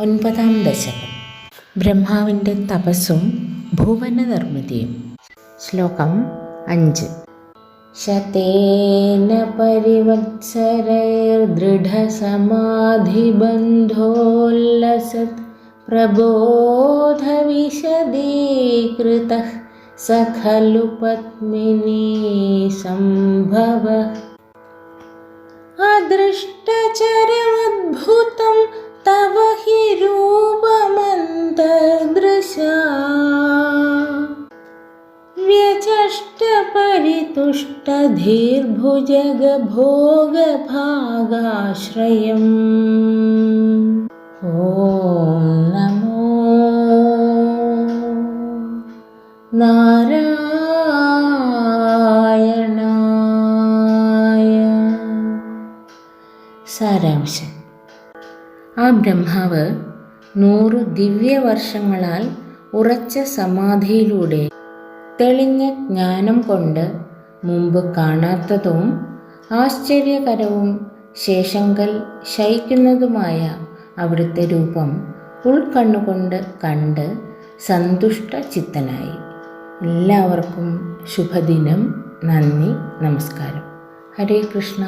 ഒൻപതാം ദശകം ബ്രഹ്മാവിൻ്റെ തപസ്സും ഭുവന നിർമ്മിതിയും ശ്ലോകം അഞ്ച് ശതേന പരിവത്സരൈർദൃഢസമാധിബന്ധോല്ലസത് പ്രബോധവിശദീകൃതഃ स खलु पद्मिनी सम्भवः अदृष्टचरमद्भुतं तव हि रूपमन्तदृशा व्यचष्टपरितुष्टधीर्भुजगभोगभागाश्रयम् ॐ नमो നാരായണായ സാരാംശം ആ ബ്രഹ്മാവ് നൂറു ദിവ്യവർഷങ്ങളാൽ ഉറച്ച സമാധിയിലൂടെ തെളിഞ്ഞ ജ്ഞാനം കൊണ്ട് മുമ്പ് കാണാത്തതും ആശ്ചര്യകരവും ശേഷങ്കൽ ശയിക്കുന്നതുമായ അവിടുത്തെ രൂപം ഉൾക്കണ്ണുകൊണ്ട് കണ്ട് സന്തുഷ്ട ചിത്തനായി. എല്ലാവർക്കും ശുഭദിനം. നന്ദി. നമസ്കാരം. ഹരേ കൃഷ്ണ.